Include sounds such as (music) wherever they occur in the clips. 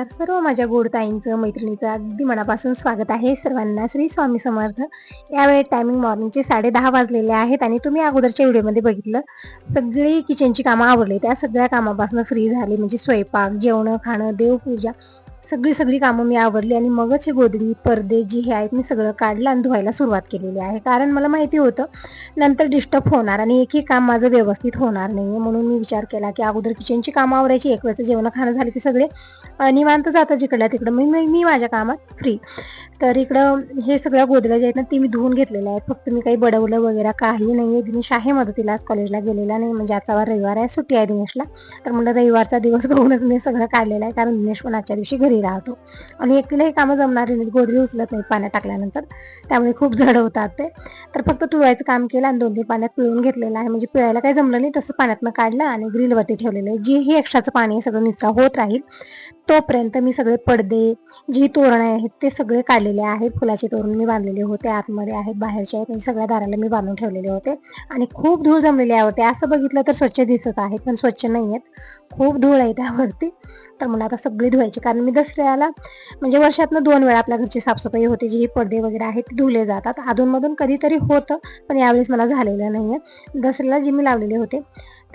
नमस्कार. सर्व माझ्या गोडताईंचं मैत्रिणीचं अगदी मनापासून स्वागत आहे. सर्वांना श्री स्वामी समर्थ. यावेळी टायमिंग मॉर्निंगचे साडे दहा वाजलेले आहेत आणि तुम्ही अगोदरच्या व्हिडिओमध्ये बघितलं. सगळी किचनची कामं आवडली त्या सगळ्या कामापासून फ्री झाली. म्हणजे स्वयंपाक जेवण खाणं देवपूजा सगळी सगळी कामं मी आवडली आणि मगच हे गोधडी पडदे जी हे आहेत मी सगळं काढलं आणि धुवायला सुरुवात केलेली आहे. कारण मला माहिती होतं नंतर डिस्टर्ब होणार आणि एकही काम माझं व्यवस्थित होणार नाही म्हणून मी विचार केला की अगोदर किचनची कामं आवरायची एक वेळचं जेवण खाणं झालं की सगळे निवांत जातं जिकडल्या तिकडं. मी मी माझ्या कामात फ्री तर इकडं हे सगळ्या गोधड्या जे आहेत ना ते मी धुवून घेतलेले आहेत. फक्त मी काही बडवलं वगैरे काही नाही आहे दिनेश आहे मदतीला आज कॉलेजला गेलेला नाही. म्हणजे आजचा वार रविवार आहे सुट्टी आहे दिनेशला. तर म्हणलं रविवारचा दिवस बघूनच मी सगळं काढलेलं आहे. कारण दिनेश पण आजच्या दिवशी घरी राहतो. आणि एकटीलाही कामं जमणारी नाहीत म्हणजे गोदरी उचलत नाही पाण्यात टाकल्यानंतर. त्यामुळे खूप जड होतात ते. तर फक्त तुळायचं काम केलं आणि दोन तीन पाण्यात पिळून घेतलेलं आहे. म्हणजे पिळायला काही जमलं नाही तसं पाण्यातनं काढलं आणि ग्रिलवरती ठेवलेलं आहे. जे ही एक्स्ट्राचं पाणी आहे सगळं निचरा होत राहील तोपर्यंत मी सगळे पडदे जी तोरण आहेत ते सगळे काढलेले आहेत. फुलाचे तोरण मी बांधलेले होते आतमध्ये आहेत बाहेरचे आहेत. म्हणजे सगळ्या दाराला मी बांधून ठेवलेले होते. आणि खूप धूळ जमलेली आहे होते असं बघितलं तर स्वच्छ दिसत आहेत पण स्वच्छ नाही आहेत. खूप धूळ आहे त्यावरती. तर मला आता सगळी धुवायची. कारण मी दसऱ्याला म्हणजे वर्षातनं दोन वेळा आपल्या घरची साफसफाई होते जी पडदे वगैरे आहेत ते धुले जातात. अधूनमधून कधीतरी होतं पण यावेळेस मला झालेलं नाही आहे दसऱ्याला जे मी लावलेले होते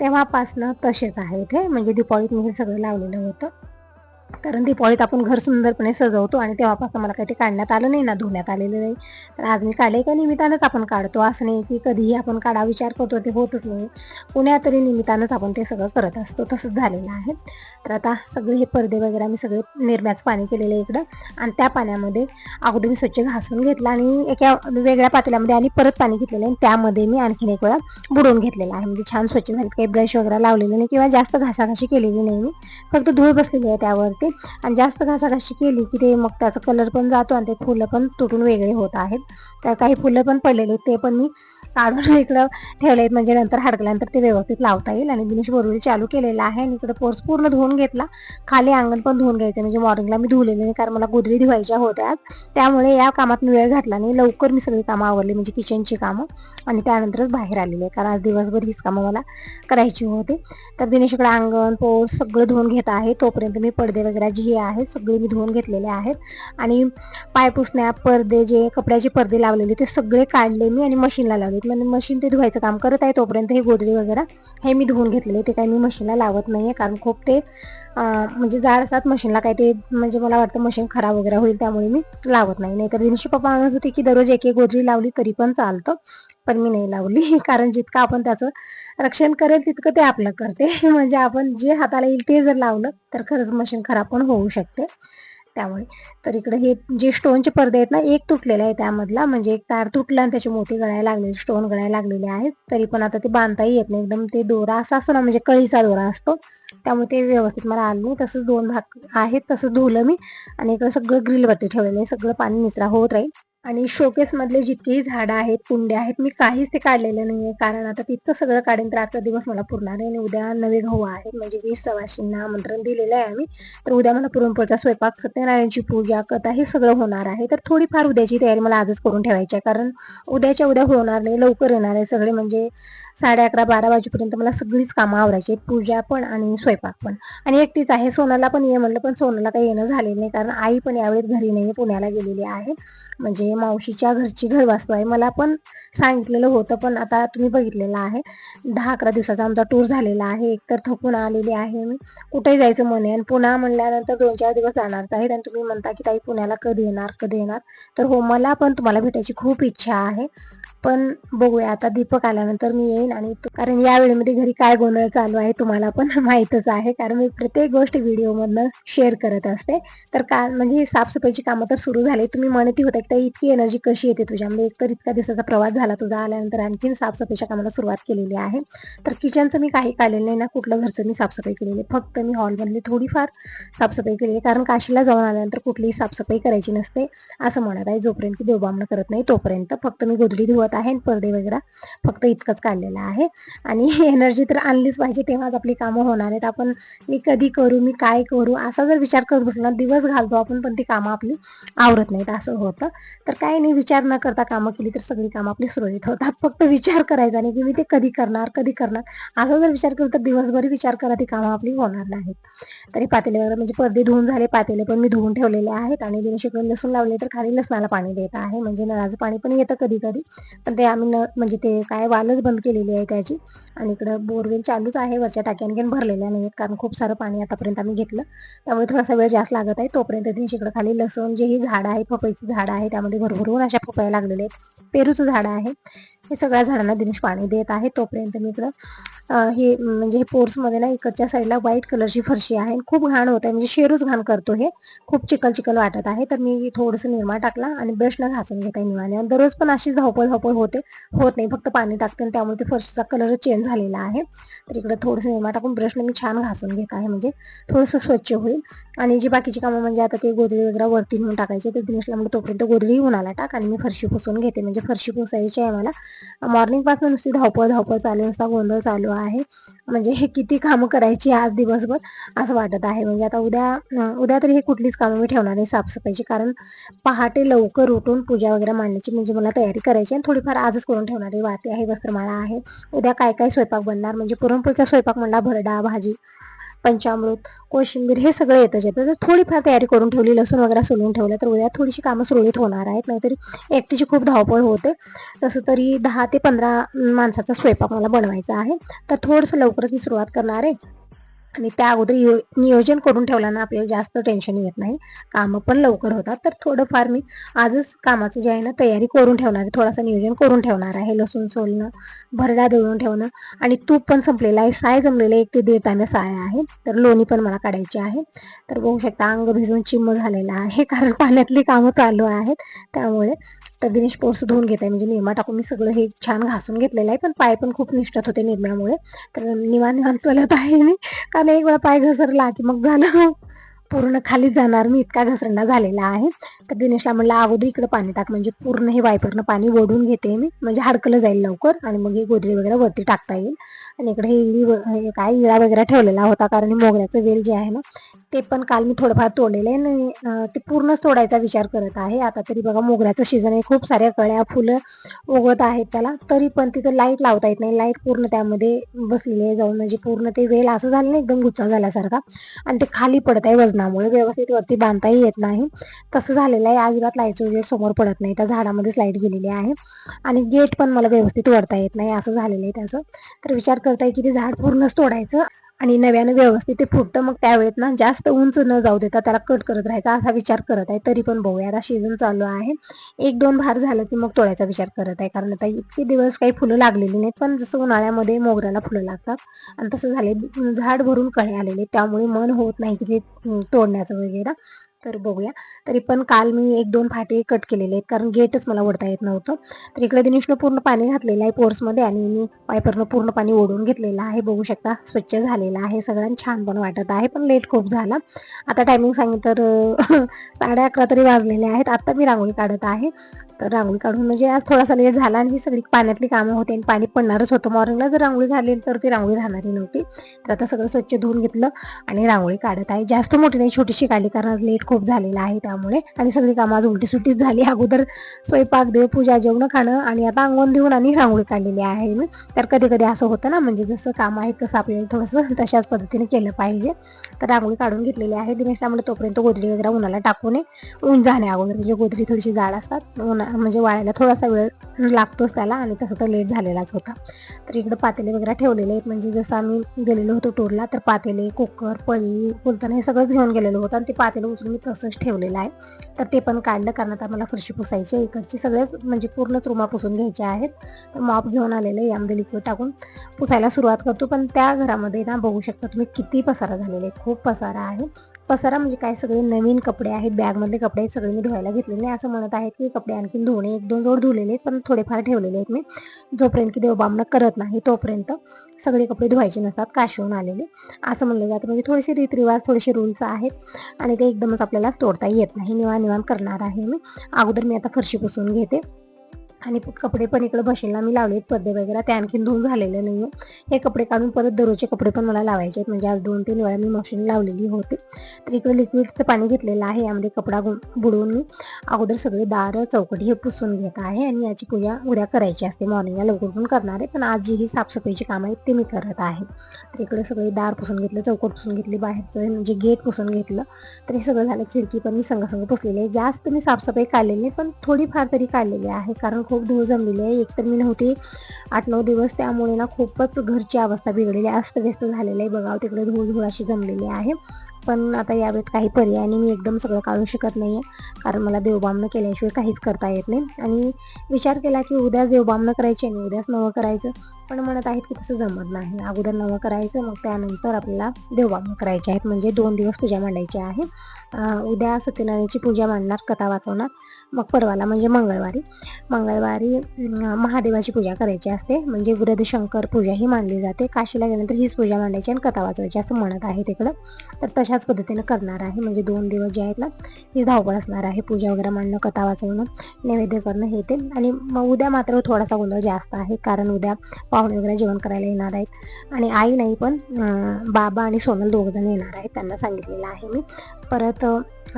तेव्हापासनं तसेच आहेत हे. म्हणजे दिपावळीत मी हे सगळं लावलेलं होतं. कारण दिपावळीत आपण घर सुंदरपणे सजवतो आणि तेव्हापासून मला काही ते काढण्यात आलं नाही ना धुण्यात आलेलं नाही. तर आज मी काढले का निमित्तानंच आपण काढतो? असं नाही की कधीही आपण काढा विचार करतो ते होतच नाही. पुण्या तरी निमित्तानंच आपण ते सगळं करत असतो. तसंच झालेलं आहे. तर आता सगळे हे पडदे वगैरे मी सगळे निर्म्याचं पाणी केलेलं आहे इकडं. आणि त्या पाण्यामध्ये अगोदर मी स्वच्छ घासून घेतला आणि एका वेगळ्या पातेल्यामध्ये आणि परत पाणी घेतलेलं आहे. त्यामध्ये मी आणखीन एक वेळा बुडवून घेतलेलं आहे. म्हणजे छान स्वच्छ झाले काही ब्रश वगैरे लावलेलं नाही किंवा जास्त घासाघाशी केलेली नाही मी. फक्त धूळ बसलेली आहे त्यावरती. आणि जास्त घासाघाशी केली की ते मग त्याचा कलर पण जातो आणि ते फुलं पण तुटून वेगळे होत आहेत. तर काही फुलं पण पडलेले ते पण मी काढून इकडं ठेवले आहेत. म्हणजे नंतर हडकल्यानंतर ते व्यवस्थित लावता येईल आणि दिनेश बरोबर चालू केलेला आहे आणि इकडे पोर्स पूर्ण धुवून घेतला. खाली अंगण पण धुवून घ्यायचं म्हणजे मॉर्निंगला मी धुवलेले नाही कारण मला गुदरी धुवायच्या होत्या. त्यामुळे या कामात मी वेळ घातला नाही. लवकर मी सगळी कामं आवरली. म्हणजे किचनची कामं आणि त्यानंतरच बाहेर आलेली आहे. कारण आज दिवसभर हीच कामं मला करायची होती. तर दिनेश इकडे अंगण पोर्स सगळं धुवून घेत आहे. तोपर्यंत मी पडदे वगैरे जी आहेत सगळे मी धुवून घेतलेले आहेत. आणि पायपुसण्या पडदे जे कपड्याचे पडदे लावलेले ते सगळे काढले मी आणि मशीनला लावले म्हणजे मशीन ते धुवायचं काम करत आहे तोपर्यंत हे गोदरी वगैरे हे मी धुवून घेतलेले ते काही मी मशीनला लावत नाही आहे कारण खूप ते म्हणजे जाड असतात मशीनला काही ते म्हणजे मला वाटतं मशीन खराब वगैरे होईल त्यामुळे मी लावत नाही. नाहीतर दिनशी पप्पा म्हणत होते की दररोज एक एक गोदरी लावली तरी पण चालतं. पण मी नाही लावली. (laughs) कारण जितकं आपण त्याचं रक्षण करेल तितकं ते आपलं करते. (laughs) म्हणजे आपण जे हाताला येईल ते जर लावलं तर खरंच मशीन खराब पण होऊ शकते. त्यामुळे. तर इकडे हे जे स्टोनचे पडदे आहेत ना एक तुटलेला आहे त्यामधला. म्हणजे एक तार तुटला आणि त्याची मोठी गळायला लागलेली स्टोन गळायला लागलेले आहेत. तरी पण आता ते बांधताही येत नाही. एकदम ते दोरा असा असतो ना म्हणजे कळीचा दोरा असतो. त्यामुळे ते व्यवस्थित मला आलं नाही. तसंच दोन भाग आहेत. तसं धुलं मी. आणि इकडे सगळं ग्रिलवरती ठेवलेलं आहे. सगळं पाणी निचरा होत राहील. आणि शोकेस मधले जितकेही झाडं आहेत कुंड्या आहेत मी काहीच ते काढलेलं नाहीये. कारण आता तितकं सगळं काढेन तर आजचा दिवस मला पुरणार आहे आणि उद्या नवे गहू आहेत म्हणजे वीस सवाशींना आमंत्रण दिलेलं आहे आम्ही. तर उद्या मला पुरणपोळचा स्वयंपाक सत्यनारायणची पूजा कथा हे सगळं होणार आहे. तर थोडीफार उद्याची तयारी मला आजच करून ठेवायची आहे. कारण उद्याच्या उद्या होणार नाही लवकर येणार आहे सगळे. म्हणजे साडे अकरा बारा वाजेपर्यंत मला सगळीच कामं आवरायची आहेत. पूजा पण आणि स्वयंपाक पण. आणि एकटीच आहे. सोनाला पण ये म्हणलं पण सोनाला काही येणं झालेलं नाही. कारण आई पण यावेळेस घरी नाही पुण्याला गेलेली आहे. म्हणजे मावशीच्या घरची घरवास्तू आहे. मला पण सांगितलेलं होतं पण आता तुम्ही बघितलेलं आहे. दहा अकरा दिवसाचा आमचा टूर झालेला आहे. एकतर थकून आलेली आहे मी. कुठेही जायचं म्हणे आणि पुन्हा म्हणल्यानंतर दोन चार दिवस जाणारच आहेत आणि तुम्ही म्हणता की ताई पुण्याला कधी येणार? कधी येणार? तर हो मला पण तुम्हाला भेटायची खूप इच्छा आहे. पण बघूया. आता दीपक आल्यानंतर मी येईन आणि कारण या वेळेमध्ये घरी काय गोंधळ चालू आहे तुम्हाला पण (laughs) माहीतच आहे. कारण मी प्रत्येक गोष्ट व्हिडिओमधनं शेअर करत असते. तर का म्हणजे साफसफाईची कामं तर सुरू झाली. तुम्ही म्हणती होता तर इतकी एनर्जी कशी येते तुझ्यामध्ये म्हणजे एकतर इतका दिवसाचा प्रवास झाला तुझा. आल्यानंतर आणखीन साफसफाईच्या कामाला सुरुवात केलेली आहे. तर किचनचं मी काही काढलेलं नाही ना. कुठलं घरचं मी साफसफाई केलेली फक्त मी हॉलमधली थोडीफार साफसफाई केलेली कारण काशीला जाऊन आल्यानंतर कुठलीही साफसफाई करायची नसते. असं म्हणत आहे. जोपर्यंत देवबामणं करत नाही तोपर्यंत. फक्त मी गोधडी धुवत गवत आहे पडदे वगैरे फक्त इतकंच काढलेलं आहे. आणि (laughs) एनर्जी तर आणलीच पाहिजे तेव्हाच आपली कामं होणार आहेत. आपण मी कधी करू मी काय करू असा जर विचार करत बसला दिवस घालतो आपण पण ती कामं आपली आवरत नाहीत असं होतं. तर काही नाही विचार न करता कामं केली तर सगळी कामं आपली सुरळीत होतात. फक्त विचार करायचा नाही की मी ते कधी करणार कधी करणार. असा जर विचार केला तर दिवसभर विचार करा ती कामं आपली होणार नाहीत. तरी पातेले वगैरे म्हणजे पडदे धुवून झाले पातेले पण मी धुवून ठेवलेले आहेत. आणि दिनशिकडून लसूण लावले तर खाली लसणाला पाणी देत आहे. म्हणजे नळाचं पाणी पण येतं कधी कधी पण ते आम्ही न म्हणजे ते काय वालच बंद केलेली आहे त्याची. आणि इकडं बोरवेल चालूच आहे वरच्या टाक्या आणखीन भरलेल्या नाहीत कारण खूप सारं पाणी आतापर्यंत आम्ही घेतलं. त्यामुळे थोडासा वेळ जास्त लागत आहे. तोपर्यंत दिनशिकडं खाली लसूण जे ही झाडं आहे पपईची झाडं आहे त्यामध्ये भरभरून अशा पपया लागलेल्या आहेत. पेरूचं झाड आहे. हे सगळ्या झाडांना दिनेश पाणी देत आहे. तोपर्यंत मी इकडं हे म्हणजे हे पोर्समध्ये ना इकडच्या साईडला व्हाईट कलरची फरशी आहे. खूप घाण होत आहे म्हणजे शेरूच घाण करतो हे. खूप चिकल चिकल वाटत आहे. तर मी थोडंसं निरमा टाकला आणि ब्रशनं घासून घेत आहे निवाने दररोज पण अशीच धावपळ धावपळ होते. होत नाही. फक्त पाणी टाकते आणि त्यामुळे ते फरशीचा कलर चेंज झालेला आहे. तर इकडे थोडंसं निरमा टाकून ब्रशनं मी छान घासून घेत आहे. म्हणजे थोडंसं स्वच्छ होईल. आणि जी बाकीची कामं म्हणजे आता ते गोदडी वगैरे वरती नेऊन टाकायचे तर दिनेशला म्हणजे तोपर्यंत गोदडी उन्हाला टाक आणि मी फरशी पुसून घेते. म्हणजे फरशी पुसायची आहे मला. मॉर्निंगपासून नुसती धावपळ धावपळ चालू नुसता गोंधळ चालू आहे. म्हणजे हे किती कामं करायची आज दिवसभर असं वाटत आहे. म्हणजे आता उद्या उद्या तरी हे कुठलीच कामं मी ठेवणार नाही साफसफाईची. कारण पहाटे लवकर उठून पूजा वगैरे मांडण्याची म्हणजे मला तयारी करायची आणि थोडीफार आजच करून ठेवणारी वाती आहे वस्त्रमाळा आहे. उद्या काय काय स्वयंपाक बनणार? म्हणजे पुरणपोळीचा स्वयंपाक म्हणला भरडा भाजी. पंचामृत कोशिंबीर हे सगळं येतं येतं तर थोडीफार तयारी करून ठेवली लसूण वगैरे सोलून ठेवलं तर उद्या थोडीशी कामं सुरळीत होणार आहेत. नाहीतरी एकटीची खूप धावपळ होते. तसं तरी दहा ते पंधरा माणसाचा स्वयंपाक मला बनवायचा आहे. तर थोडंसं लवकरच मी सुरुवात करणार आहे. आणि त्या अगोदर नियोजन करून ठेवलं ना आपल्याला जास्त टेन्शन येत नाही. कामं पण लवकर होतात. तर थोडंफार मी आजच कामाचं जे आहे ना तयारी करून ठेवणार आहे. थोडासा नियोजन करून ठेवणार आहे. लसूण सोलणं भरडा दळून ठेवणं आणि तूप पण संपलेलं आहे. साय जमलेलं एक ते दीड तांब्या साय आहे. तर लोणी पण मला काढायची आहे. तर बघू शकता अंग भिजून चिम्म झालेला आहे. (laughs) कारण पाण्यातली कामं चालू आहेत. त्यामुळे तर दिनेश पोर्स धुवून घेत आहे म्हणजे निरमा टाकून मी सगळं हे छान घासून घेतलेलं आहे. पण पाय पण खूप निष्ठत होते निर्म्यामुळे तर निवान निवान चलत आहे मी. कारण एक वेळा पाय घसरला की मग झालं पूर्ण खाली जाणार. मी इतका घसरणा झालेला आहे. तर दिनेशला म्हणलं अगोदर इकडे पाणी टाक. म्हणजे पूर्ण हे वायपरनं पाणी ओढून घेते मी. म्हणजे हडकलं जाईल लवकर आणि मग हे गोदरी वगैरे वरती टाकता येईल. आणि इकडे हे इळी काय इळा वगैरे ठेवलेला होता कारण मोगऱ्याचं वेल जे आहे ना ते पण काल मी थोडंफार तोडलेलं आहे आणि ते पूर्णच तोडायचा विचार करत आहे. आता तरी बघा मोगऱ्याचं सीझन आहे. खूप साऱ्या कळ्या फुलं उगवत आहेत त्याला. तरी पण तिथं लाइट लावता येत नाही. लाइट पूर्ण त्यामध्ये बसलेली आहे जाऊन. म्हणजे पूर्ण ते वेल असं झालं ना एकदम गुच्छा झाल्यासारखा. आणि ते खाली पडत आहे वजनामुळे. व्यवस्थित वरती बांधताही येत नाही. तसं झालेलं आहे. अजिबात लाईटचं वेळ समोर पडत नाही. त्या झाडामध्येच लाइट गेलेली आहे. आणि गेट पण मला व्यवस्थित वरता येत नाही. असं झालेलं आहे त्याचं. तर विचार करताय की ते झाड पूर्णच तोडायचं आणि नव्यानं व्यवस्थित ते फुटतं मग त्यावेळेत ना जास्त उंच न जाऊ देता त्याला कट करत राहायचा असा विचार करत आहे. तरी पण बघूया आता सीझन चालू आहे. एक दोन भार झालं की मग तोडायचा विचार करत आहे. कारण आता इतके दिवस काही फुलं लागलेली नाहीत पण जसं उन्हाळ्यामध्ये मोगऱ्याला फुलं लागतात आणि तसं झाले झाड भरून कळे आलेले त्यामुळे मन होत नाही की ते तोडण्याचं वगैरे. तर बघूया. तरी पण काल मी एक दोन फाटे कट केलेले आहेत कारण गेटच मला ओढता येत नव्हतं. तर इकडे दिनेशनं पूर्ण पाणी घातलेलं आहे पोर्समध्ये आणि मी वायपरनं पूर्ण पाणी ओढून घेतलेलं आहे. बघू शकता स्वच्छ झालेलं आहे. सगळ्यांना छान पण वाटत आहे पण लेट खूप झाला. आता टायमिंग सांगितलं तर (laughs) साडे अकरा तरी वाजलेले आहेत. आता मी रांगोळी काढत आहे. तर रांगोळी काढून म्हणजे आज थोडासा लेट झाला आणि ही सगळी पाण्यातली कामं होती आणि पाणी पडणारच होतं. मॉर्निंगला जर रांगोळी झाली तर ती रांगोळी राहणारी नव्हती. तर आता सगळं स्वच्छ धुवून घेतलं आणि रांगोळी काढत आहे. जास्त मोठी नाही छोटीशी काढली कारण आज लेट खूप खूप झालेला आहे त्यामुळे. आणि सगळी कामं आज उलटी सुट्टीच झाली. अगोदर स्वयंपाक देवपूजा जेवण खाणं आणि आता अंगण देऊन आणि रांगोळी काढलेली आहे मी. तर कधी कधी असं होतं ना म्हणजे जसं काम आहे तसं आपल्याला थोडंसं (laughs) तशाच पद्धतीने केलं पाहिजे. तर रांगोळी काढून घेतलेली आहे. दिनेश त्यामुळे तोपर्यंत गोदडी वगैरे उन्हाला टाकू नये. ऊन जाणे अगोदर. म्हणजे गोदडी थोडीशी जाड असतात. उन्हा म्हणजे वाळायला थोडासा वेळ लागतोच त्याला आणि तसं तर लेट झालेलाच होता. तर इकडं पातेले वगैरे ठेवलेले आहेत. म्हणजे जसं आम्ही गेलेलो होतो टूरला तर पातेले कुकर पळी फुलताना हे सगळं घेऊन गेलेलो होतं. आणि ते पातेले उचलून मी तसंच ठेवलेलं आहे. तर ते पण काढलं कारण आता मला फरशी पुसायची इकडची सगळेच म्हणजे पूर्णच रुमा पुसून घ्यायच्या आहेत. तर मॉप घेऊन आलेले यामध्ये लिक्विड टाकून पुसायला सुरुवात करतो. पण त्या घरामध्ये ना बघू शकता तुम्ही किती पसारा झालेले खूप पसारा आहे. पसारा म्हणजे काय? सगळे नवीन कपडे आहेत. बॅगमधले कपडे सगळे मी धुवायला घेतलेले असं म्हणत आहेत की कपडे आणखी धुणे एक दोन जोड धुलेले आहेत पण थोडेफार ठेवलेले आहेत मी. जोपर्यंत की देवबामनं करत नाही तोपर्यंत सगळे कपडे धुवायचे नसतात. काशवून आलेले. असं म्हणलं जातं. म्हणजे थोडेसे रीतरिवाज थोडेसे रूल्स आहेत. आणि ते एकदमच आपल्याला तोडता येत नाही. निवाण निवाण करणार आहे मी. अगोदर मी आता फरशी पुसून घेते. आणि कपडे पण इकडे बशीला मी लावलेत पडदे वगैरे. ते आणखीन धुवून झालेले नाही हे कपडे काढून परत दररोजचे कपडे पण मला लावायचे आहेत. म्हणजे आज दोन तीन वेळा मी मशीन लावलेली होती. तर इकडे लिक्विडचं पाणी घेतलेलं आहे. यामध्ये कपडा बुडवून मी अगोदर सगळे दार चौकटी हे पुसून घेत आहे. आणि याची पूजा उद्या करायची असते. मॉर्निंगला लवकर पण करणार आहे. पण आज जी ही साफसफाईची कामं आहेत ते मी करत आहे. तर इकडे सगळे दार पुसून घेतलं चौकट पुसून घेतली बाहेरचं म्हणजे गेट पुसून घेतलं तर हे सगळं झालं. खिडकी पण मी संघ पुसलेली आहे. जास्त मी साफसफाई काढलेली पण थोडीफार तरी काढलेली आहे. कारण खूप धूळ जमलेली आहे. एकतर मी नव्हती आठ नऊ दिवस त्यामुळे ना खूपच घरची अवस्था बिघडलेली अस्तव्यस्त झालेली आहे. बघा तिकडे धूळ धूळ अशी जमलेली आहे. पण आता यावेळेत काही पर्यायाने मी एकदम सगळं काढू शकत नाही आहे कारण मला देवबामनं केल्याशिवाय काहीच करता येत नाही. आणि विचार केला की उद्या देवबामनं करायची आणि उद्याच नवं करायचं. पण म्हणत आहेत की तसं जमत नाही. अगोदर नवं करायचं मग त्यानंतर आपल्याला देवबामनं करायचे आहेत. म्हणजे दोन दिवस पूजा मांडायची आहे. उद्या सत्यनारायणची पूजा मांडणार कथा वाचवणार मग परवाला म्हणजे मंगळवारी. मंगळवारी महादेवाची पूजा करायची असते. म्हणजे वृद्धशंकर पूजा ही मांडली जाते. काशीला गेल्यानंतर हीच पूजा मांडायची आणि कथा वाचवायची असं म्हणत आहे तिकडं. तर तशाच पद्धतीनं करणार आहे. म्हणजे दोन दिवस जे आहेत ना ही धावपळ असणार आहे. पूजा वगैरे मांडणं कथा वाचवणं नैवेद्य करणं हे ते. आणि मग उद्या मात्र थोडासा गोंधळ जास्त आहे. कारण उद्या पाहुणे वगैरे जेवण करायला येणार आहेत. आणि आई नाही पण बाबा आणि सोनल दोघजण येणार आहेत. त्यांना सांगितलेलं आहे मी. परत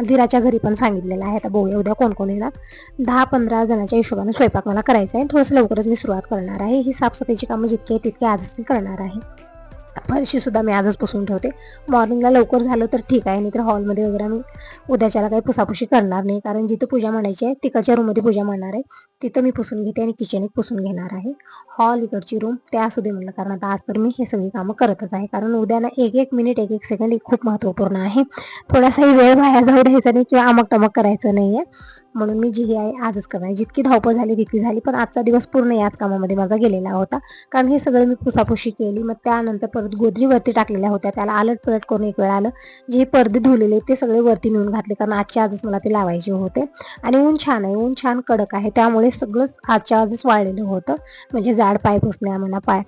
धीराच्या घरी पण सांगितलेलं आहे. आता बघूया उद्या कोण कोण येणार. दहा पंधरा जणांच्या हिशोबाने स्वयंपाक मला करायचा आहे. थोडंसं लवकरच मी सुरुवात करणार आहे. ही साफसफाईची कामं जितकी आहे तितके आजच मी करणार आहे. फरशी सुद्धा मी आजच पुसून ठेवते. मॉर्निंगला लवकर झालं तर ठीक आहे. नाही तर हॉलमध्ये वगैरे मी उद्याच्याला काही पुसापुशी करणार नाही. कारण जिथं पूजा मांडायची आहे तिकडच्या रूममध्ये पूजा मांडणार आहे. तिथं मी पुसून घेते आणि किचन एक पुसून घेणार आहे. हॉल इकडची रूम त्या असू दे म्हणलं कारण आता आज तर मी हे सगळी कामं करतच आहे. कारण उद्याला एक एक मिनिट एक एक सेकंड खूप महत्त्वपूर्ण आहे. थोडासाही वेळ वाया जाऊ द्यायचा नाही किंवा अमक टमक करायचं नाही आहे म्हणून मी जी आहे आजच करणार जितकी धावपळ झाली तितकी झाली. पण आजचा दिवस पूर्ण याच कामामध्ये माझा गेलेला होता. कारण हे सगळं मी पुसापुशी केली. मग त्यानंतर परत गोदरीवरती टाकलेल्या होत्या. त्याला आलट पलट करून एक वेळ आलं. जे पडदे धुलेले ते सगळे वरती नेऊन घातले. कारण आजच्या आजच मला ते लावायचे होते. आणि ऊन छान आहे. ऊन छान कडक आहे. त्यामुळे सगळंच आजच्या आजच वाळलेलं होतं. म्हणजे जाड पाय पुसण्या म्हणा पाय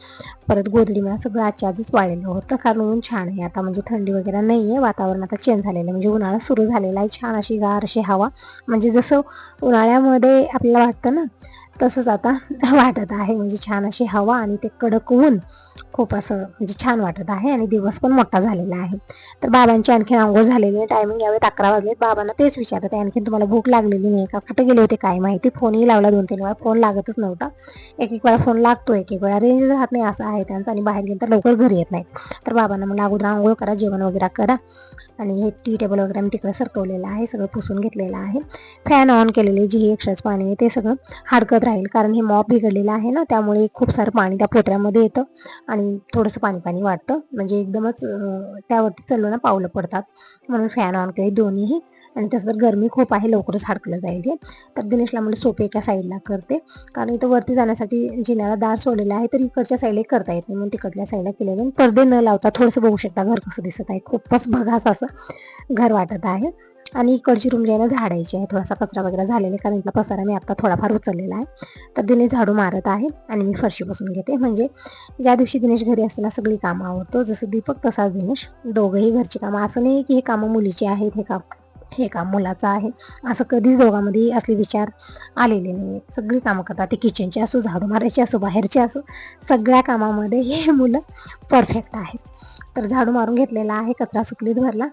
परत गोदडी म्हणा सगळं आजच्या आजच वाळलेलं होतं. कारण ऊन छान आहे आता. म्हणजे थंडी वगैरे नाही आहे वातावरण आता चेंज झालेलं आहे. म्हणजे उन्हाळा सुरू झालेला आहे. छान अशी गार अशी हवा. म्हणजे जसं उन्हाळ्यामध्ये आपल्याला वाटतं ना तसंच आता (laughs) वाटत आहे. म्हणजे छान अशी हवा आणि ते कडक ऊन. खूप असं म्हणजे छान वाटत आहे आणि दिवस पण मोठा झालेला आहे. तर बाबांची आणखीन आंघोळ झालेली आहे. टायमिंग यावेळी अकरा वाजले बाबांना तेच विचारत आहे आणखी तुम्हाला भूक लागलेली नाही का? कुठे गेले होते काय माहिती? फोनही लावला दोन तीन वेळा. फोन लागतच नव्हता. एक एक वेळा फोन लागतो एक एक वेळा रेंज राहत नाही असं आहे त्यांचं. आणि बाहेर गेलं तर लवकर घरी येत नाही. तर बाबांना मला अगोदर आंघोळ करा जेवण वगैरे करा. आणि हे टी टेबल वगैरे आम्ही तिकडे सरकवलेलं आहे सगळं पुसून घेतलेलं आहे. फॅन ऑन केलेले जे एक्स्ट्राच पाणी आहे ते सगळं हडकत राहील. कारण हे मॉप बिघडलेलं आहे ना त्यामुळे खूप सारं पाणी त्या पोत्र्यामध्ये येतं. आणि थोडंसं पाणी पाणी वाटतं म्हणजे एकदमच त्यावरती चाललो ना पावलं पडतात. म्हणून फॅन ऑन केले दोन्हीही. आणि तसं तर गरमी खूप आहे लवकरच हाडकलं जाईल हे. तर दिनेशला म्हणजे सोपे एका साईडला करते. कारण इथं वरती जाण्यासाठी जिन्याला दार सोडलेला आहे तर इकडच्या साईडला करता येत नाही. म्हणून तिकडल्या साईडला केले. पडदे न लावता थोडंसं बघू शकता घर कसं दिसत आहे. खूपच बघास असं घर वाटत आहे. आणि इकडची रूम जी आहे ना झाडायची आहे. थोडासा कचरा वगैरे झालेला कारण इथला पसारा मी आता थोडाफार उचललेला आहे. तर दिनेश झाडू मारत आहे आणि मी फरशी बसून घेते. म्हणजे ज्या दिवशी दिनेश घरी असतो ना सगळी कामं आवडतो जसं दीपक तसाच दिनेश. दोघंही घरची कामं. असं नाही की हे कामं मुलीची आहेत हे काम हे काम मुलाचं आहे. असं कधीच दोघांमध्ये असले विचार आलेले नाही सगळी कामं करतात. ते किचनची असो झाडू मारायची असो बाहेरची असो सगळ्या कामामध्ये हे मुलं परफेक्ट आहेत. तर झाडू मारून घेतलेला आहे कचरा सुकलीत भरला.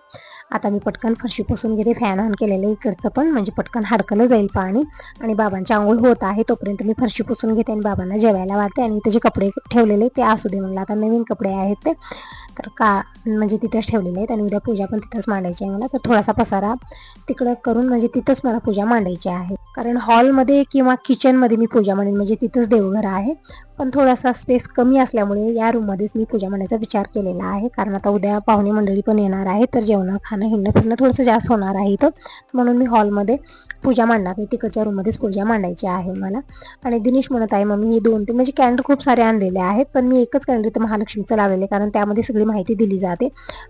आता मी पटकन फरशी पुसून घेते फॅन ऑन केलेलं इकडचं पण म्हणजे पटकन हाडकलं जाईल पाणी. आणि बाबांची आंघोळ होत आहे तोपर्यंत मी फरशी पुसून घेते आणि बाबांना जेवायला वाटते आणि इथे जे कपडे ठेवलेले ते असू दे म्हणलं आता नवीन कपडे आहेत ते. तर का म्हणजे तिथेच ठेवलेले आहेत आणि उद्या पूजा पण तिथंच मांडायची आहे मला. तर थोडासा पसारा तिकडं करून म्हणजे तिथंच मला पूजा मांडायची आहे. कारण हॉलमध्ये किंवा किचनमध्ये मी पूजा मांडेन म्हणजे तिथंच देवघर आहे. पण थोडासा स्पेस कमी असल्यामुळे या रूममध्येच मी पूजा मांडायचा विचार केलेला आहे. कारण आता उद्या पाहुणे मंडळी पण येणार आहे तर जेवणा खाणं हिंडणं फिरणं थोडंसं जास्त होणार आहे इथं. म्हणून मी हॉलमध्ये पूजा मांडणार नाही तिकडच्या रूममध्येच पूजा मांडायची आहे मला. आणि दिनेश म्हणत आहे मम्मी हे दोन तीन म्हणजे कॅलेंडर खूप सारे आणलेले आहेत पण मी एकच कॅलेंडर इथं महालक्ष्मीचं लावलेलं आहे. कारण त्यामध्ये सगळी माहिती दिली जाते.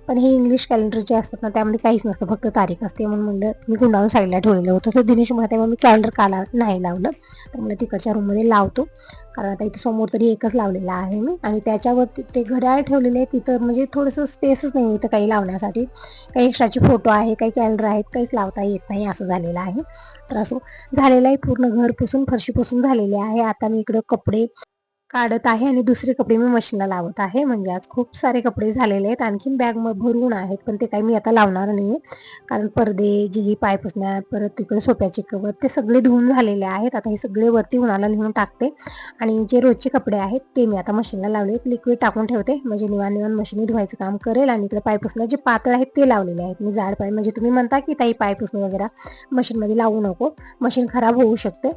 पण हे इंग्लिश कॅलेंडर जे असतात ना त्यामध्ये काहीच नसतं. फक्त तारीख असते. म्हणून म्हणलं मी गुंडाळून साईडला ठेवलेलं होतं. तर दिनेश म्हणत आहे मग मी कॅलेंडर काला नाही लावलं. तर मला तिकडच्या रूममध्ये लावतो. कारण आता इथे समोर तरी एकच लावलेला आहे मी. आणि त्याच्यावर ते घड्याळ ठेवलेले आहे तिथं म्हणजे थोडंसं स्पेसच नाही इथं काही लावण्यासाठी. काही एक्स्ट्राचे फोटो आहे काही कॅलेंडर आहेत काहीच लावता येत नाही असं झालेलं आहे. तर असं झालेलं आहे. पूर्ण घर पुसून फरशी पुसून झालेले आहे. आता मी इकडं कपडे काढत आहे आणि दुसरे कपडे मी मशीनला लावत आहे. म्हणजे आज खूप सारे कपडे झालेले आहेत. आणखीन बॅग भरून आहेत. पण ते काही मी आता लावणार नाही कारण पडदे जी पाय पुसण्या परत तिकडे सोप्याचे कवर ते सगळे धुवून झालेले आहेत. आता हे सगळे वरती उन्हाला लिहून टाकते. आणि जे रोजचे कपडे आहेत ते मी आता मशीनला लावले लिक्विड टाकून ठेवते. म्हणजे निवान निवान मशीन धुवायचं काम करेल. आणि इकडे पाय पुसणं जे पातळ आहेत ते लावलेले आहेत. मी जाड पाय म्हणजे तुम्ही म्हणता की ताई पाय पुसणं वगैरे मशीनमध्ये लावू नको. मशीन खराब होऊ शकते.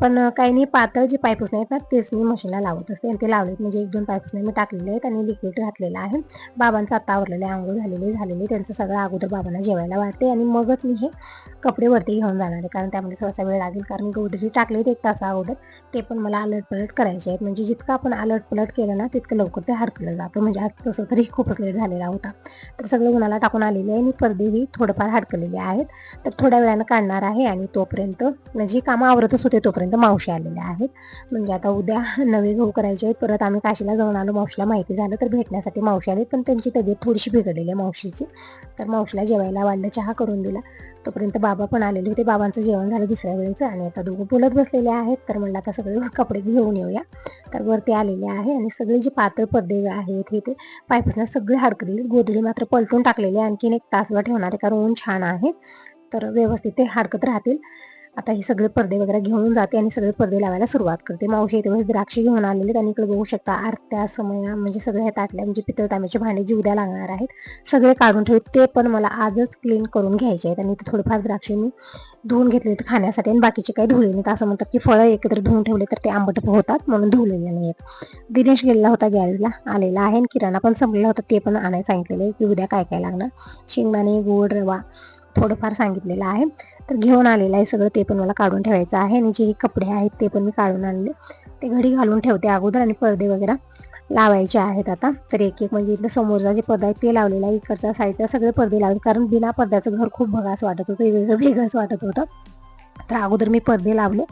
पण काही नाही पातळ जे पाय पुसणे आहेत ना तेच मी मशीनला लावत. असते आणि ते लावलेत. म्हणजे एक दोन पाईप्स मी टाकलेले आहेत आणि लिक्विड घातलेलं आहे. बाबांचं आता आवरलेले आंघोळ झालेले झालेले त्यांचं सगळं अगोदर बाबांना जेवायला वाटते आणि मगच मी हे कपडे वरती घेऊन जाणार आहे. कारण त्यामध्ये थोडासा वेळ लागेल. कारण गोदरी टाकलेत एक तासा अगोदर. ते पण मला अलर्ट पलट करायचे आहेत. म्हणजे जितकं आपण अलर्ट पलट केलं ना तितकं लवकर ते हरकलं जातं. म्हणजे आज तसं तरी खूपच लेट झालेला होता. तर सगळं उन्हाला टाकून आलेले आहे आणि पडदेही थोडंफार हडकलेले आहेत. तर थोड्या वेळानं काढणार आहे आणि तोपर्यंत म्हणजे कामं आवरतच होते तोपर्यंत मावशी आलेल्या आहेत. म्हणजे आता उद्या नवे घेऊन करायचे आहेत. परत आम्ही काशीला जाऊन आलो. मावशीला माहिती झालं तर भेटण्यासाठी मावशी आली. पण त्यांची तब्येत थोडीशी बिघडलेली आहे मावशीची. तर मावशीला जेवायला वाढलं. चहा करून दिला. तोपर्यंत बाबा पण आलेले होते. बाबांचं जेवण झालं दुसऱ्या वेळेचं. आणि आता दोघं बोलत बसलेले आहेत. तर म्हणलं आता सगळे कपडे घेऊन येऊया. तर वरती आलेले आहे. आणि सगळे जे पातळ पडदे आहेत हे ते पायपासून सगळे हाडकलेले गोदडी मात्र पलटून टाकलेले आणखीन एक तासभर ठेवणार आहे कारण ऊन छान आहे. तर व्यवस्थित ते हाडकत राहतील. आता हे सगळे पडदे वगैरे घेऊन जाते आणि सगळे पडदे लावायला सुरुवात करते. मावशी येते द्राक्षे घेऊन आलेले आणि इकडे बघू शकता आरत्या समया म्हणजे सगळ्या ताटल्या म्हणजे पितळ तांब्याचे भांडे जी उद्या लागणार आहेत सगळे काढून ठेवते ते पण मला आजच क्लीन करून घ्यायचे आहेत. आणि थोडेफार द्राक्षे मी धुवून घेतले तर खाण्यासाठी आणि बाकीचे काही धुवले नाहीत. असं म्हणतात की फळं एकत्र धुवून ठेवले तर ते आंबट होतात म्हणून धुवलेले नाही आहेत. दिनेश गेलेला होता गॅरेजला आलेला आहे आणि किराणा पण संपलेला होता ते पण आणायला सांगितलेलं आहे की उद्या काय काय लागणार. शेंगदाणे गोड रवा थोडंफार सांगितलेलं आहे. तर घेऊन आलेलं आहे सगळं ते पण मला काढून ठेवायचं आहे. आणि जे कपडे आहेत ते पण मी काढून आणले. ते घडी घालून ठेवते अगोदर आणि पडदे वगैरे लावायचे आहेत आता. तर एक एक म्हणजे इथलं समोरचा जे पडदा आहे ते लावलेलं आहे. इकडच्या साईडचा सगळे पडदे लावले. कारण बिना पडद्याचं घर खूप भगास वाटत होतं. वेगळं वेगळंच वाटत होतं. तर अगोदर मी पडदे लावले.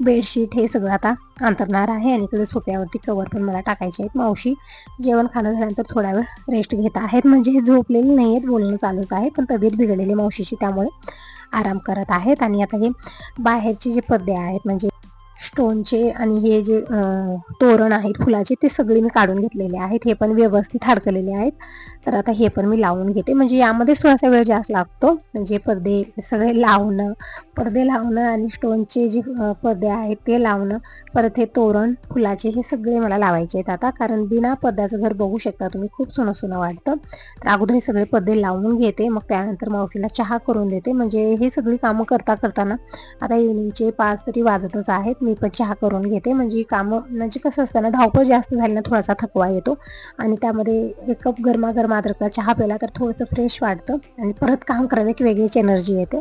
बेडशीट हे सगळं आता अंतरणार आहे आणि इकडे सोप्यावरती कवर पण मला टाकायचे आहेत. मावशी जेवण खाणं झाल्यानंतर थोडा वेळ रेस्ट घेत आहेत. म्हणजे झोपलेली नाही आहेत बोलणं चालूच आहे. पण तब्येत बिघडलेली मावशीची त्यामुळे आराम करत आहेत. आणि आता हे बाहेरचे जे पडदे आहेत म्हणजे स्टोनचे आणि हे जे तोरण आहेत फुलाचे ते सगळे मी काढून घेतलेले आहेत. हे पण व्यवस्थित हडकलेले आहेत. तर आता हे पण मी लावून घेते. म्हणजे यामध्ये थोडासा वेळ जास्त लागतो. म्हणजे पडदे सगळे लावणं पडदे लावणं आणि स्टोनचे जे पडदे आहेत ते लावणं परत हे तोरण फुलाचे हे सगळे मला लावायचे आहेत आता कारण बिना पद्याचं घर बघू शकता तुम्ही खूप सुनं सुनं वाटतं. तर अगोदर हे सगळे पदे लावून घेते मग त्यानंतर मावशीला चहा करून देते म्हणजे हे सगळी कामं करता करताना आता इव्हनिंगचे पाच तरी वाजतच आहेत मी पण चहा करून घेते म्हणजे कामं म्हणजे कसं असतं ना धावपळ जास्त झाली ना थोडासा थकवा येतो. आणि त्यामध्ये एक कप गरमागरम अद्रकचा चहा प्याला तर थोडंसं फ्रेश वाटतं आणि परत काम करायला एक वेगळीच एनर्जी येते.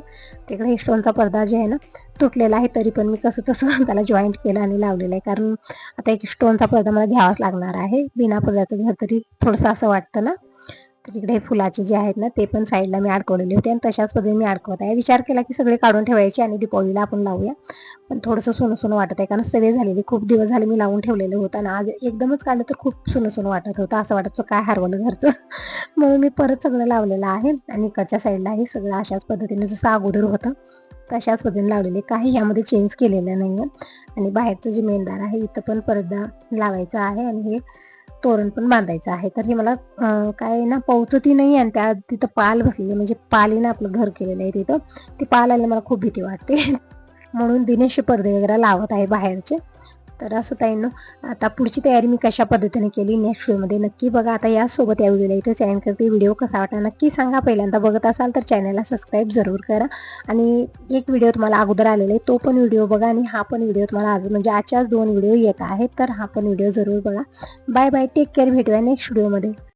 तिकडे स्टोनचा पडदा जे आहे ना तुटलेला आहे तरी पण मी कसं तसं (laughs) त्याला जॉईंट केलं आणि लावलेलं आहे. कारण आता एक स्टोनचा पडदा मला घ्यावाच लागणार आहे. बिना पडद्याचं घर तरी थोडंसं असं वाटतं ना. तिकडे फुलाचे जे आहेत ना ते पण साईडला मी अडकवलेले होते आणि तशाच पद्धतीने मी अडकवत आहे. विचार केला की सगळे काढून ठेवायचे आणि दीपावलीला आपण लावूया. पण थोडंसं सोनं सोनं वाटत आहे कारण सगळे झालेले खूप दिवस झाले मी लावून ठेवलेलं होतं आणि आज एकदमच काढलं तर खूप सोनं सोनं वाटत होतं. असं वाटत काय हरवलं घरचं. (laughs) म्हणून मी परत सगळं लावलेलं आहे आणि इकडच्या साईडला हे सगळं अशाच पद्धतीने जसं अगोदर होतं तशाच पद्धतीने लावलेले. काही यामध्ये चेंज केलेलं नाही आहे आणि बाहेरचं जे मेनदार आहे इथं पण पडदा लावायचा आहे आणि हे तोरण पण बांधायचं आहे. तर हे मला काय ना पोचती नाही आणि त्या तिथं पाल बसलेली म्हणजे पालीनं आपलं घर केलेलं आहे तिथं. ते पाल आले मला खूप भीती वाटते. (laughs) म्हणून दिनेश पडदे वगैरे लावत आहे बाहेरचे. तर असं ताईंनो आता पुढची तयारी मी कशा पद्धतीने केली नेक्स्ट व्हिडिओमध्ये नक्की बघा आता यासोबत या व्हिडिओला इथे चॅन करते. व्हिडिओ कसा वाटा नक्की सांगा. पहिल्यांदा बघत असाल तर चॅनलला सबस्क्राईब जरूर करा. आणि एक व्हिडिओ तुम्हाला अगोदर आलेला आहे तो पण व्हिडिओ बघा आणि हा पण व्हिडिओ तुम्हाला आज म्हणजे आजच्याच दोन व्हिडिओ येत आहेत तर हा पण व्हिडिओ जरूर बघा. बाय बाय टेक केअर भेटूया नेक्स्ट व्हिडिओमध्ये